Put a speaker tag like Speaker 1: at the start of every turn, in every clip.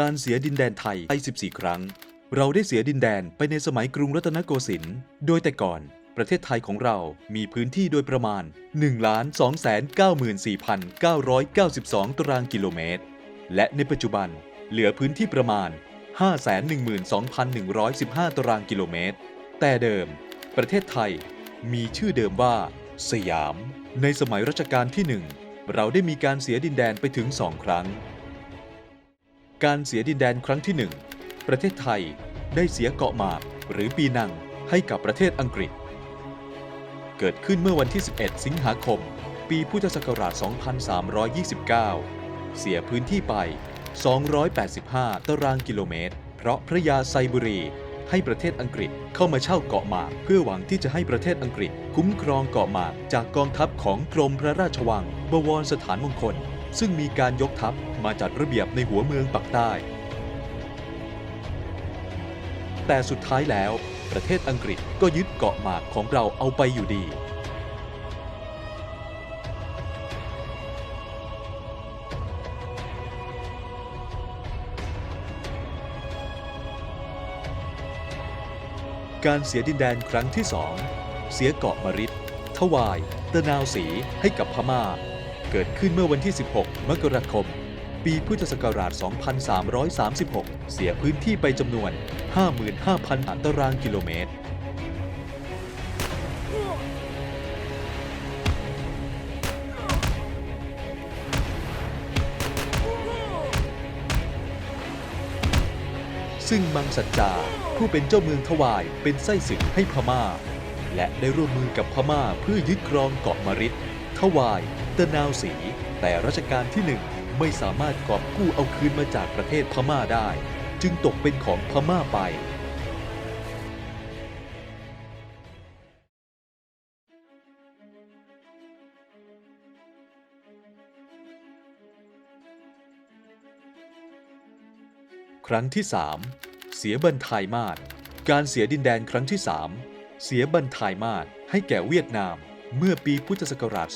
Speaker 1: การเสียดินแดนไทยไป 14 ครั้ง เราได้เสียดินแดนไปในสมัยกรุงรัตนโกสินทร์ โดยแต่ก่อน ประเทศไทยของเรามีพื้นที่โดยประมาณ 1,294,992 ตารางกิโลเมตร และในปัจจุบันเหลือพื้นที่ประมาณ 512,115 ตารางกิโลเมตร แต่เดิม ประเทศไทยมีชื่อเดิมว่า สยาม ในสมัยรัชกาลที่หนึ่งเราได้มีการเสียดินแดนไปถึงสองครั้ง การเสียดินแดนครั้งที่หนึ่งประเทศไทยได้เสียเกาะหมากหรือปีนังให้กับประเทศอังกฤษ เกิดขึ้นเมื่อวันที่ 11 สิงหาคม ปีพุทธศักราช 2329 เสียพื้นที่ไป 285 ตารางกิโลเมตร เพราะพระยาไซบุรี ให้ประเทศอังกฤษเข้ามาเช่าเกาะหมาก เพื่อหวังที่จะให้ประเทศอังกฤษ คุ้มครองเกาะหมากจากกองทัพของกรมพระราชวัง บวรสถานมงคล ซึ่งมีการยกทัพมาจัดระเบียบในหัวเมืองปักใต้ แต่สุดท้ายแล้วประเทศอังกฤษก็ยึดเกาะหมากของเราเอาไปอยู่ดี การเสียดินแดนครั้งที่สอง เสียเกาะมริดทวาย ตะนาวสีให้กับพม่า เกิดขึ้นเมื่อวันที่ 16 มกราคม ปีพุทธศักราช 2336 เสียพื้นที่ไปจำนวน 55,000 ตารางกิโลเมตร ซึ่งมังสัจจาผู้เป็นเจ้าเมืองทวายเป็นไส้ศึกให้พม่า และได้ร่วมมือกับพม่าเพื่อยึดครองเกาะมริดทวาย ตะนาวสีแต่รัชกาลที่หนึ่งไม่สามารถกอบกู้เอาคืนมาจากประเทศพม่าได้ จึงตกเป็นของพม่าไป ครั้งที่ 3 เสียบันทายมาศการเสียดินแดนครั้งที่ 3 เสียบันทายมาศให้แก่เวียดนาม เมื่อปีพุทธศักราช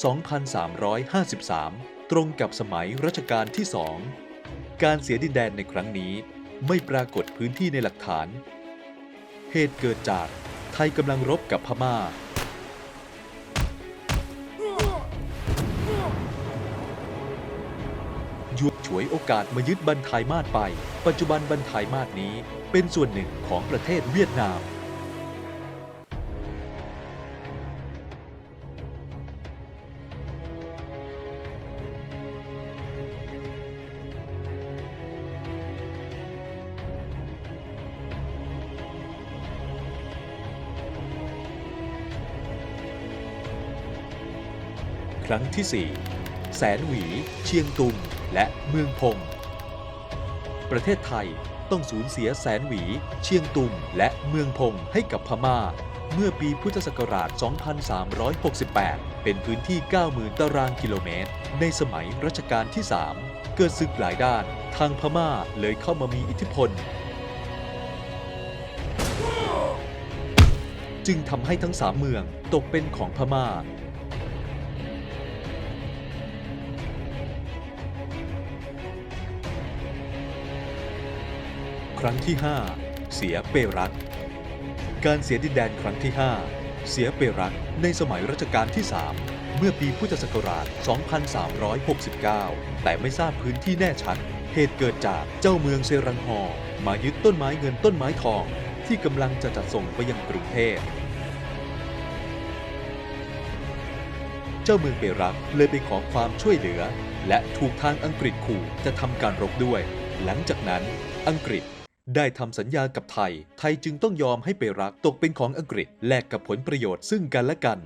Speaker 1: 2353 ตรงกับสมัยรัชกาลที่สอง การเสียดินแดนในครั้งนี้ไม่ปรากฏพื้นที่ในหลักฐาน เหตุเกิดจากไทยกำลังรบกับพม่ายุบฉวยโอกาสมายึดบันทายมาศไป ปัจจุบันบันทายมาศนี้เป็นส่วนหนึ่งของประเทศเวียดนาม ครั้งที่ 4 แสนหวี เชียงตุง และเมืองพง ประเทศไทยต้องสูญเสียแสนหวี เชียงตุง และเมืองพงให้กับพม่า เมื่อปีพุทธศักราช 2368 เป็นพื้นที่ 90,000 ตารางกิโลเมตร ในสมัยรัชกาลที่ 3 เกิดศึกหลายด้าน ทางพม่าเลยเข้ามามีอิทธิพลจึงทำให้ทั้งสามเมืองตกเป็นของพม่า ครั้งที่ 5 เสียเปรัก การเสียดินแดนครั้งที่ 5 เสียเปรักในสมัยรัชกาลที่ 3 เมื่อปีพุทธศักราช 2369 แต่ไม่ทราบพื้นที่แน่ชัด เหตุเกิดจากเจ้าเมืองเซรังฮอมายึดต้นไม้เงินต้นไม้ทองที่กำลังจะจัดส่งไปยังกรุงเทพเจ้าเมืองเปรักเลยไปขอความช่วยเหลือ และถูกทางอังกฤษขู่จะทำการรบด้วย หลังจากนั้นอังกฤษ ได้ทำสัญญากับไทย ไทยจึงต้องยอมให้เปรักตกเป็นของอังกฤษแลกกับผลประโยชน์ซึ่งกันและกัน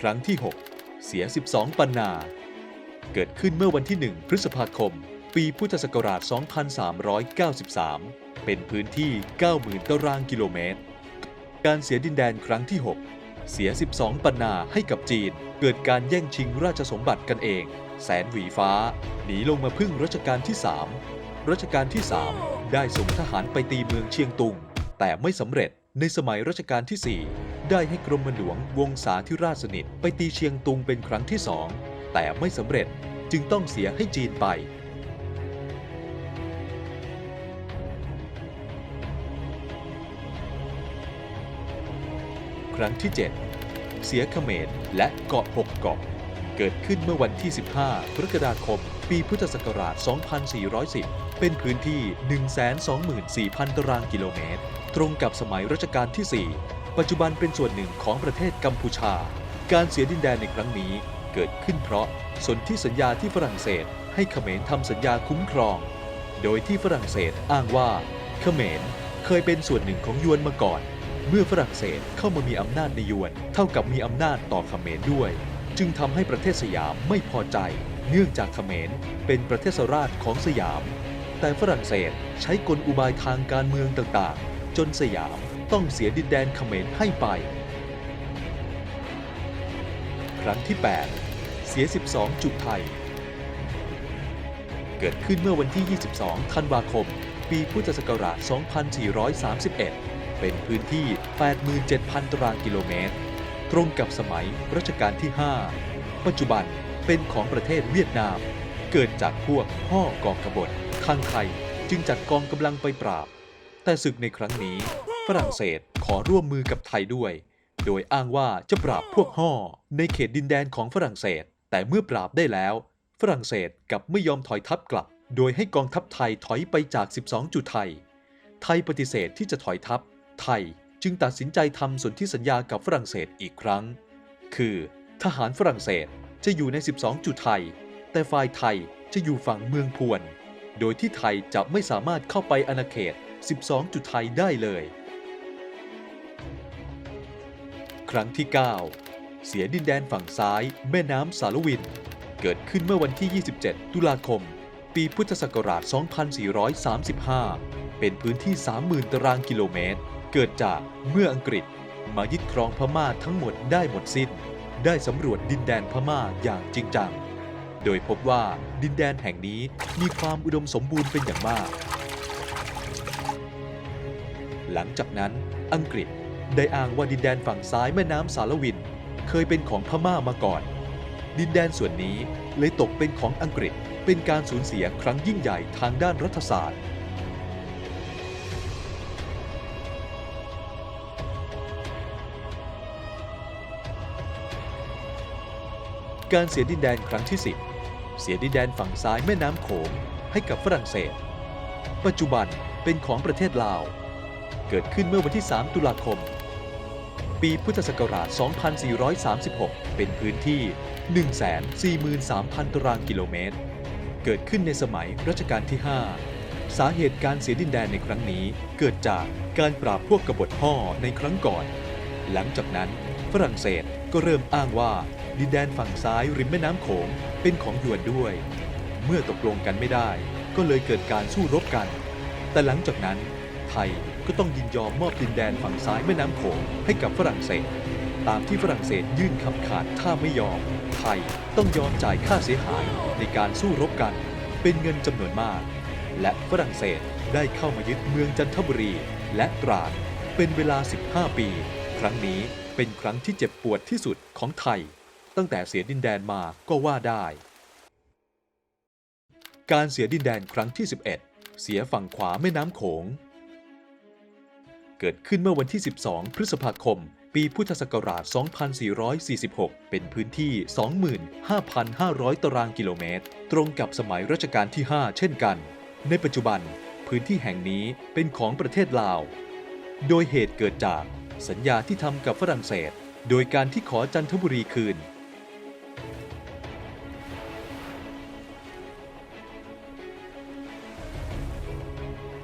Speaker 1: ครั้งที่ 6 เสีย 12 ปันนา เกิดขึ้นเมื่อวันที่ 1 พฤษภาคม ปีพุทธศักราช 2393 เป็นพื้นที่ 90,000 ตารางกิโลเมตร การเสียดินแดนครั้งที่ 6 เสีย 12 ปันนาให้กับจีน เกิดการแย่งชิงราชสมบัติกันเอง แสนหวีฟ้า หนีลงมาพึ่งรัชกาลที่ 3 รัชกาลที่ 3 ได้ส่งทหารไปตีเมืองเชียงตุง แต่ไม่สำเร็จในสมัยรัชกาลที่ 4 ได้ให้กรมหลวงวงศาธิราชสนิทไปตีเชียงตุงเป็นครั้งที่สองแต่ไม่สำเร็จจึงต้องเสียให้จีนไป ครั้งที่ 7 เสียเขมรและเกาะหกเกาะ เกิดขึ้นเมื่อวันที่ 15 กรกฎาคม ปีพุทธศักราช 2410 เป็นพื้นที่ 124,000 ตารางกิโลเมตร ตรงกับสมัยรัชกาลที่ 4 ปัจจุบันเป็นส่วนหนึ่งของประเทศกัมพูชา การเสียดินแดนในครั้งนี้เกิดขึ้นเพราะสนธิสัญญาที่ฝรั่งเศส ให้เขมรทำสัญญาคุ้มครอง โดยที่ฝรั่งเศสอ้างว่าเขมรเคยเป็นส่วนหนึ่งของยวนมาก่อน เมื่อฝรั่งเศสเข้ามามีอำนาจในยวน เท่ากับมีอำนาจต่อเขมรด้วย จึงทำให้ประเทศสยามไม่พอใจ เนื่องจากเขมรเป็นประเทศราชของสยาม แต่ฝรั่งเศสใช้กลอุบายทางการเมืองต่างๆ จนสยามต้องเสียดินแดนเขมรให้ไป ครั้งที่ 8 เสีย 12 จุดไทย เกิดขึ้นเมื่อวันที่ 22 ธันวาคม ปีพุทธศักราช 2431 เป็นพื้นที่ 87,000 ตารางกิโลเมตร ตรงกับสมัยรัชกาลที่ 5 ปัจจุบันเป็นของประเทศเวียดนาม เกิดจากพวกพ่อกองกบฏทางไทยจึงจัดกองกำลังไปปราบ แต่ศึกในครั้งนี้ ฝรั่งเศสขอร่วมมือกับไทยด้วย โดยอ้างว่าจะปราบพวกห่อในเขตดินแดนของฝรั่งเศส แต่เมื่อปราบได้แล้ว ฝรั่งเศสกับไม่ยอมถอยทัพกลับ โดยให้กองทัพไทยถอยไปจาก 12 จุดไทย ไทยปฏิเสธที่จะถอยทัพ ไทยจึงตัดสินใจทำสนธิสัญญากับฝรั่งเศสอีกครั้ง คือ ทหารฝรั่งเศสจะอยู่ใน 12 จุดไทย แต่ฝ่ายไทยจะอยู่ฝั่งเมืองพวน โดยที่ไทยจะไม่สามารถเข้าไปอาณาเขต 12 จุดไทยได้เลย ครั้งที่ 9 เสียดินแดนฝั่งซ้าย แม่น้ำสารวิน เกิดขึ้นเมื่อวันที่ 27 ตุลาคม ปีพุทธศักราช 2435 เป็นพื้นที่ 30,000 ตารางกิโลเมตร เกิดจากเมื่ออังกฤษมายึดครองพม่าทั้งหมดได้หมดสิ้น ได้สำรวจดินแดนพม่าอย่างจริงจัง โดยพบว่าดินแดนแห่งนี้มีความอุดมสมบูรณ์เป็นอย่างมาก หลังจากนั้นอังกฤษได้อ้างว่าดินแดนฝั่งซ้ายแม่น้ำสารวิน เคยเป็นของพม่ามาก่อน ดินแดนส่วนนี้เลยตกเป็นของอังกฤษเป็นการสูญเสียครั้งยิ่งใหญ่ทางด้านรัฐศาสตร์ การเสียดินแดนครั้งที่ 10 เสียดินแดนฝั่งซ้ายแม่น้ำโขงให้กับฝรั่งเศส ปัจจุบันเป็นของประเทศลาว เกิดขึ้นเมื่อวันที่ 3 ตุลาคม ปีพุทธศักราช 2436 เป็นพื้นที่ 143,000 ตารางกิโลเมตร เกิดขึ้นในสมัยรัชกาลที่ 5 สาเหตุการเสียดินแดนในครั้งนี้เกิดจากการปราบพวกกบฏห่อในครั้งก่อน หลังจากนั้น ฝรั่งเศสก็เริ่มอ้างว่า ดินแดนฝั่งซ้ายริมแม่น้ำโขงเป็นของยวนด้วย เมื่อตกลงกันไม่ได้ ก็เลยเกิดการสู้รบกัน แต่หลังจากนั้น ไทยก็ต้องยินยอมมอบดินแดนฝั่งซ้ายแม่น้ำโขงให้กับฝรั่งเศส ตามที่ฝรั่งเศสยื่นคำขาดถ้าไม่ยอม ไทยต้องยอมจ่ายค่าเสียหายในการสู้รบกัน เป็นเงินจำนวนมาก และฝรั่งเศสได้เข้ามายึดเมืองจันทบุรีและตราดเป็นเวลา 15 ปี ครั้งนี้ เป็นครั้งที่เจ็บปวดที่สุดของไทย ตั้งแต่เสียดินแดนมาก็ว่าได้ การเสียดินแดนครั้งที่ 11 เสียฝั่งขวาแม่น้ำโขง เกิดขึ้นเมื่อวันที่ 12 พฤษภาคม ปีพุทธศักราช 2446 เป็นพื้นที่ 25,500 ตารางกิโลเมตร ตรงกับสมัยรัชกาลที่ 5 เช่นกัน ในปัจจุบันพื้นที่แห่งนี้เป็นของประเทศลาว โดยเหตุเกิดจาก สัญญาที่ทำกับฝรั่งเศส โดยการที่ขอจันทบุรีคืน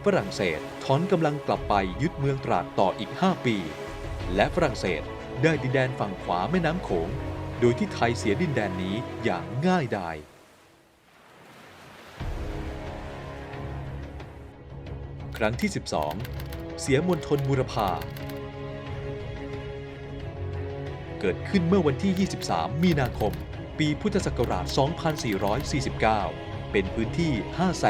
Speaker 1: ฝรั่งเศสถอนกำลังกลับไปยึดเมืองตราดต่ออีก 5 ปี และฝรั่งเศสได้ดินแดนฝั่งขวาแม่น้ำโขง โดยที่ไทยเสียดินแดนนี้อย่างง่ายดายครั้งที่ 12 เสียมณฑลบุรพา เกิดขึ้นเมื่อวันที่ 23 มีนาคม ปีพุทธศักราช 2449 เป็นพื้นที่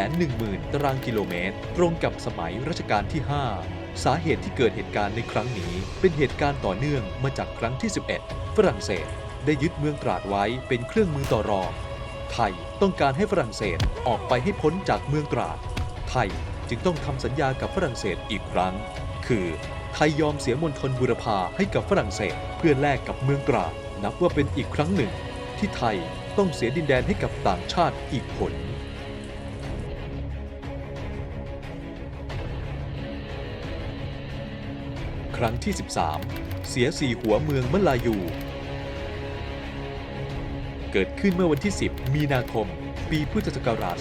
Speaker 1: 510,000 ตารางกิโลเมตร ตรงกับสมัยรัชกาลที่ 5 สาเหตุที่เกิดเหตุการณ์ในครั้งนี้ เป็นเหตุการณ์ต่อเนื่องมาจากครั้งที่ 11 ฝรั่งเศส ได้ยึดเมืองตราดไว้เป็นเครื่องมือต่อรอง ไทยต้องการให้ฝรั่งเศสออกไปให้พ้นจากเมืองตราด ไทยจึงต้องทำสัญญากับฝรั่งเศสอีกครั้ง คือ ไทยยอมเสียมณฑลบุรพาให้กับฝรั่งเศส เพื่อแลกกับเมืองตราดนับว่าเป็นอีกครั้งหนึ่ง ที่ไทยต้องเสียดินแดนให้กับต่างชาติอีกผลครั้งที่ 13 เสียสี่หัวเมืองมะลายู เกิดขึ้นเมื่อวันที่ 10 มีนาคม ปีพุทธศักราช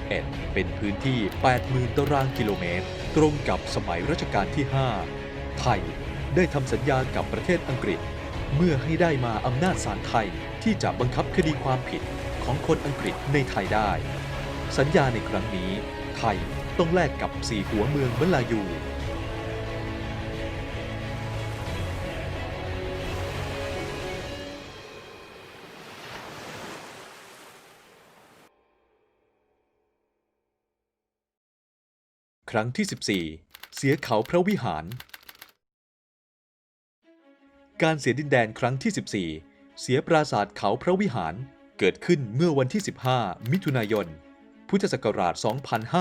Speaker 1: 2451 เป็นพื้นที่ 80,000 ตารางกิโลเมตร ตรงกับสมัยรัชกาลที่ 5 ไทยได้ทำสัญญากับประเทศอังกฤษ เมื่อให้ได้มาอำนาจศาลไทยที่จะบังคับคดีความผิดของคนอังกฤษในไทยได้ สัญญาในครั้งนี้ ไทยต้องแลกกับสี่หัวเมืองมลายู รั้งที่ 14 เสียเขาพระวิหาร การเสียดินแดนครั้งที่ 14 เสียปราสาทเขาพระวิหารเกิดขึ้นเมื่อวันที่ 15 มิถุนายน พุทธศักราช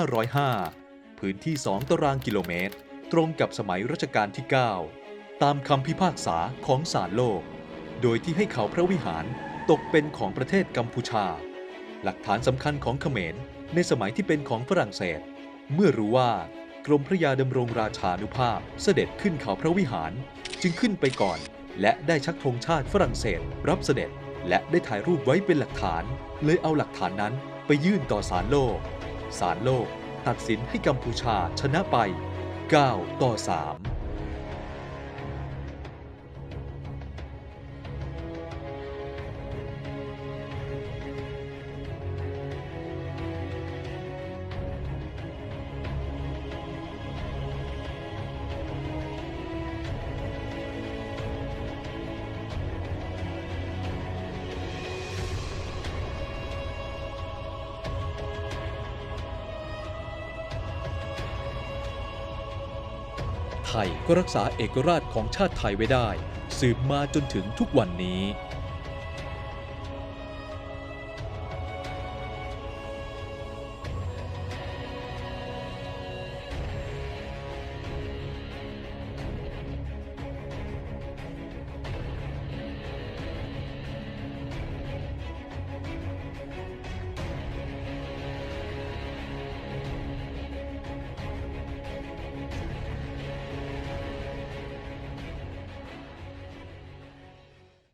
Speaker 1: 2505 พื้นที่ 2 ตารางกิโลเมตร ตรงกับสมัยรัชกาลที่ 9 ตามคำพิพากษาของศาลโลก โดยที่ให้เขาพระวิหารตกเป็นของประเทศกัมพูชา หลักฐานสำคัญของเขมรในสมัยที่เป็นของฝรั่งเศส เมื่อรู้ว่ากรมพระยาดำรงราชานุภาพเสด็จขึ้นเขาพระวิหาร จึงขึ้นไปก่อน และได้ชักธงชาติฝรั่งเศส รับเสด็จและได้ถ่ายรูปไว้เป็นหลักฐาน เลยเอาหลักฐานนั้นไปยื่นต่อศาลโลกศาลโลก ตัดสินให้กัมพูชาชนะไป 9 ต่อ 3 ทยก็รักษาเอกราชของชาติไทยไว้ได้ สืบมาจนถึงทุกวันนี้